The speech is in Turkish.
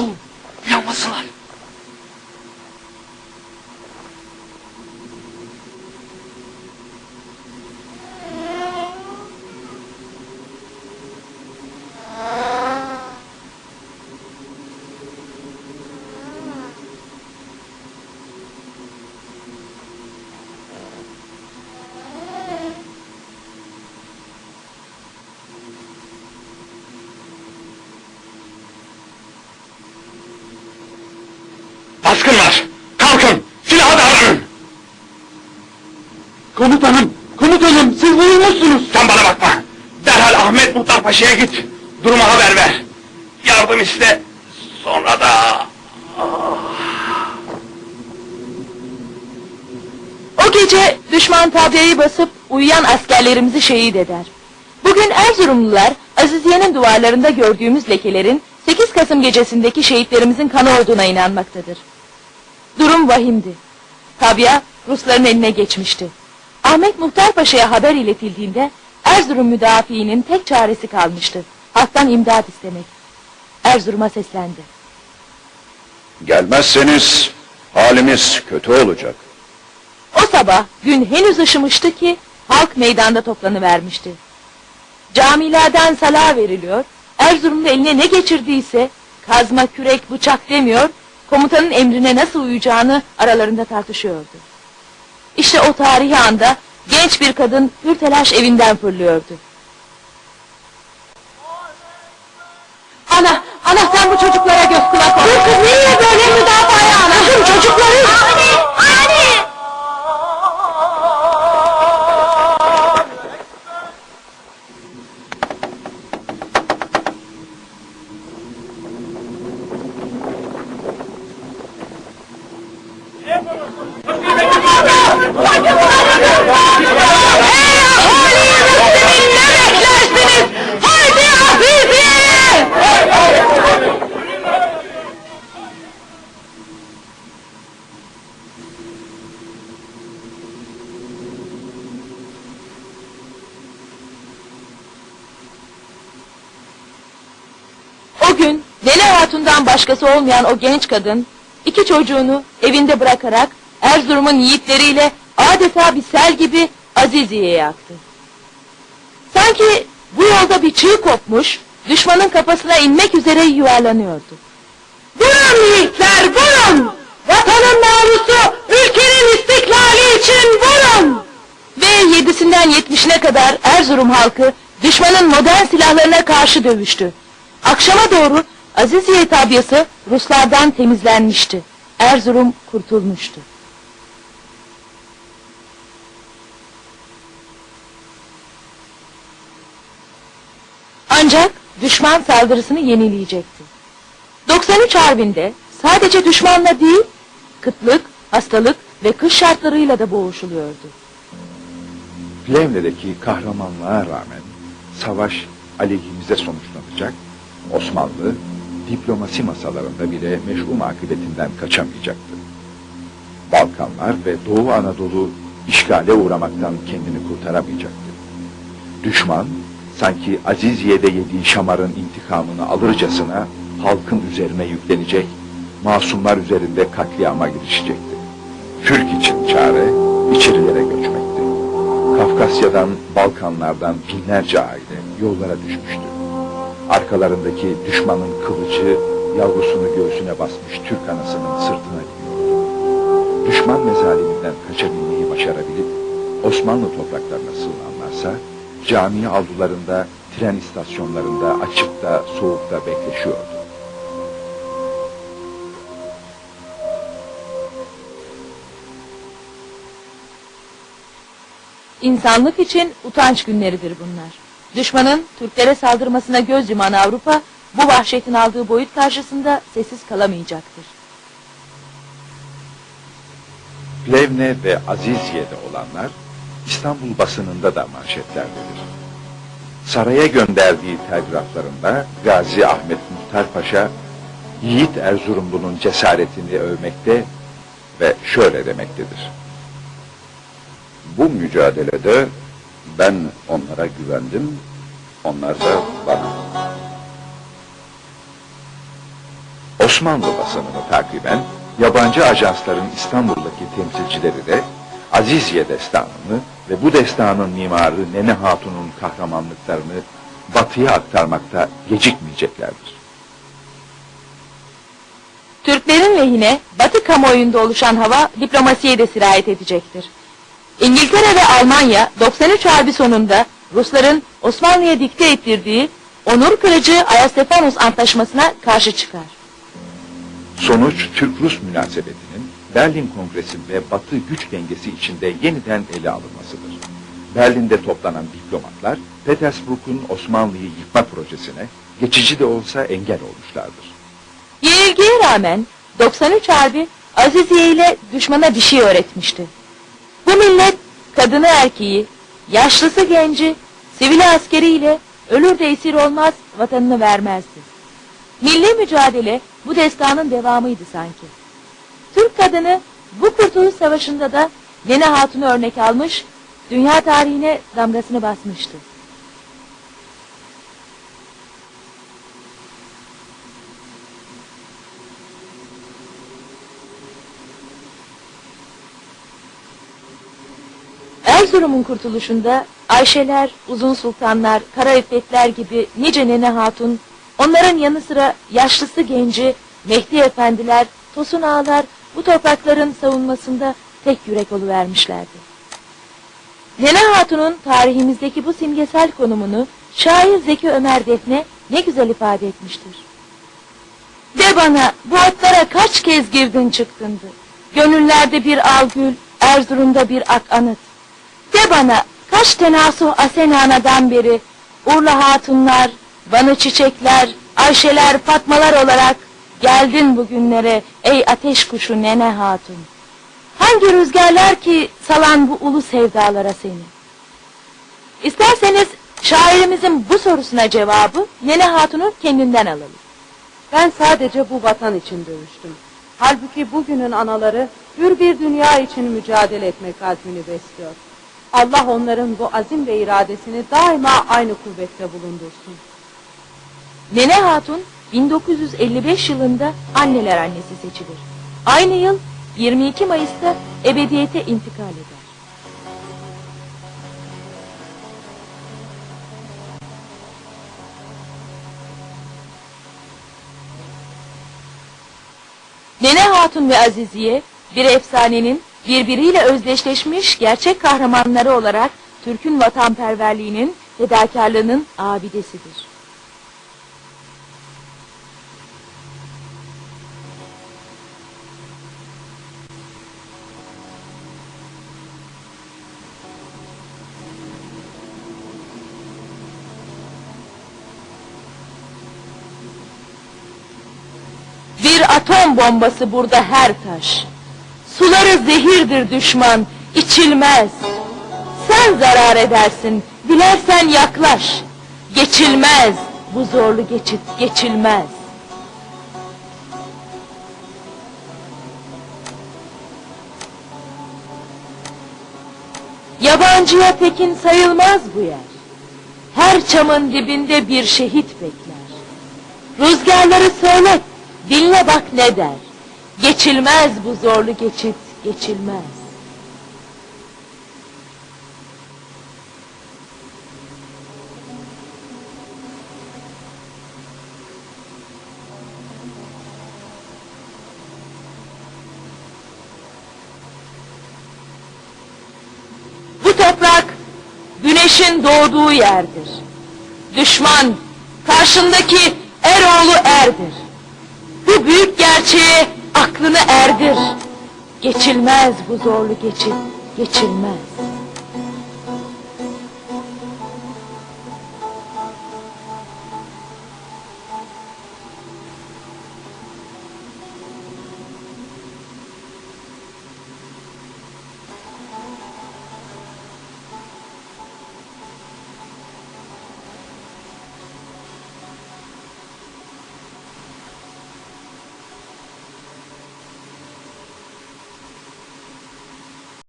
Oh, no. Baskın var. Kalkın. Silahı davranın. Komutanım, komutanım siz vurulmuşsunuz. Sen bana bakma. Derhal Ahmet Muhtar Paşa'ya git. Durumu haber ver. Yardım iste. Sonra da... O gece düşman tabyayı basıp uyuyan askerlerimizi şehit eder. Bugün Erzurumlular Aziziye'nin duvarlarında gördüğümüz lekelerin 8 Kasım gecesindeki şehitlerimizin kanı olduğuna inanmaktadır. Durum vahimdi. Tabya Rusların eline geçmişti. Ahmet Muhtar Paşa'ya haber iletildiğinde Erzurum müdafiinin tek çaresi kalmıştı. Halktan imdad istemek. Erzurum'a seslendi. Gelmezseniz halimiz kötü olacak. O sabah gün henüz ışımıştı ki halk meydanda toplanıvermişti. Camilerden sala veriliyor, Erzurumlu eline ne geçirdiyse kazma, kürek, bıçak demiyor, komutanın emrine nasıl uyacağını aralarında tartışıyordu. İşte o tarihi anda genç bir kadın hür telaş evinden fırlıyordu. Ana, ana sen bu çocuklara göz kulak ol. Dur kız niye böyle O gün Deli Hatun'dan başkası olmayan o genç kadın iki çocuğunu evinde bırakarak Erzurum'un yiğitleriyle adeta bir sel gibi Aziziye'ye yaktı. Sanki bu yolda bir çığ kopmuş, düşmanın kafasına inmek üzere yuvarlanıyordu. Vurun yiğitler vurun! Vatanın namusu, ülkenin istiklali için vurun! Ve yedisinden yetmişine kadar Erzurum halkı düşmanın modern silahlarına karşı dövüştü. Akşama doğru Aziziye tabyası Ruslardan temizlenmişti. Erzurum kurtulmuştu. Ancak düşman saldırısını yenileyecekti. 93 Harbi'nde sadece düşmanla değil, kıtlık, hastalık ve kış şartlarıyla da boğuşuluyordu. Plevne'deki kahramanlığa rağmen savaş aleyhimize sonuçlanacak, Osmanlı diplomasi masalarında bile meşhum akıbetinden kaçamayacaktı. Balkanlar ve Doğu Anadolu işgale uğramaktan kendini kurtaramayacaktı. Düşman sanki Aziziye'de yediği şamarın intikamını alırcasına halkın üzerine yüklenecek, masumlar üzerinde katliama girişecekti. Türk için çare içerilere göçmekti. Kafkasya'dan, Balkanlardan binlerce aile yollara düşmüştü. Arkalarındaki düşmanın kılıcı yavrusunu göğsüne basmış Türk anasının sırtına gidiyordu. Düşman mezaliminden kaçabilmeyi başarabilip Osmanlı topraklarına sığınanlarsa cami avlularında, tren istasyonlarında açıkta, soğukta bekleşiyordu. İnsanlık için utanç günleridir bunlar. Düşmanın Türklere saldırmasına göz yuman Avrupa, bu vahşetin aldığı boyut karşısında sessiz kalamayacaktır. Plevne ve Aziziye'de olanlar İstanbul basınında da manşetlerdedir. Saraya gönderdiği telgraflarında Gazi Ahmet Muhtar Paşa, Yiğit Erzurumlu'nun cesaretini övmekte ve şöyle demektedir. Bu mücadelede ben onlara güvendim, onlar da bana. Osmanlı basınını takiben yabancı ajansların İstanbul'daki temsilcileri de Aziziye destanını ve bu destanın mimarı Nene Hatun'un kahramanlıklarını batıya aktarmakta gecikmeyeceklerdir. Türklerin lehine Batı kamuoyunda oluşan hava diplomasiye de sirayet edecektir. İngiltere ve Almanya 93 Harbi sonunda Rusların Osmanlı'ya dikte ettirdiği onur kırıcı Ayastefanos Antlaşması'na karşı çıkar. Sonuç Türk-Rus münasebetinin Berlin Kongresi ve Batı güç dengesi içinde yeniden ele alınmasıdır. Berlin'de toplanan diplomatlar Petersburg'un Osmanlı'yı yıkma projesine geçici de olsa engel olmuşlardır. Yenilgiye rağmen 93 Harbi Aziziye ile düşmana bir şey öğretmişti. Bu millet kadını erkeği, yaşlısı genci, sivili askeriyle ölür de esir olmaz vatanını vermezdi. Milli mücadele bu destanın devamıydı sanki. Türk kadını bu kurtuluş savaşında da Lene Hatun'u örnek almış, dünya tarihine damgasını basmıştı. Erzurum'un kurtuluşunda Ayşeler, Uzun Sultanlar, Kara İffetler gibi nice nene hatun, onların yanı sıra yaşlısı genci, Mehdi Efendiler, Tosun Ağalar bu toprakların savunmasında tek yürek oluvermişlerdi. Nene Hatun'un tarihimizdeki bu simgesel konumunu şair Zeki Ömer Defne ne güzel ifade etmiştir. De bana bu otlara kaç kez girdin çıktındı. Gönüllerde bir algül, Erzurum'da bir ak anıt. De bana kaç tenasuh asenanadan beri Urla hatunlar, Vanı çiçekler, Ayşeler, Fatmalar olarak geldin bugünlere ey ateş kuşu nene hatun. Hangi rüzgarlar ki salan bu ulu sevdalara seni? İsterseniz şairimizin bu sorusuna cevabı Nene Hatun'u kendinden alalım. Ben sadece bu vatan için dövüştüm. Halbuki bugünün anaları hür bir dünya için mücadele etmek azmini besliyor. Allah onların bu azim ve iradesini daima aynı kuvvette bulundursun. Nene Hatun 1955 yılında anneler annesi seçilir. Aynı yıl 22 Mayıs'ta ebediyete intikal eder. Nene Hatun ve Aziziye bir efsanenin birbiriyle özdeşleşmiş gerçek kahramanları olarak Türk'ün vatanperverliğinin, fedakarlığının abidesidir. Bir atom bombası burada her taş. Suları zehirdir düşman, içilmez. Sen zarar edersin, dilersen yaklaş. Geçilmez, bu zorlu geçit geçilmez. Yabancıya tekin sayılmaz bu yer. Her çamın dibinde bir şehit bekler. Rüzgarları söyle, dinle bak ne der. Geçilmez bu zorlu geçit, geçilmez. Bu toprak güneşin doğduğu yerdir. Düşman karşındaki Eroğlu erdir. Bu büyük gerçeğe aklını erdir. Geçilmez bu zorlu geçit, geçilmez.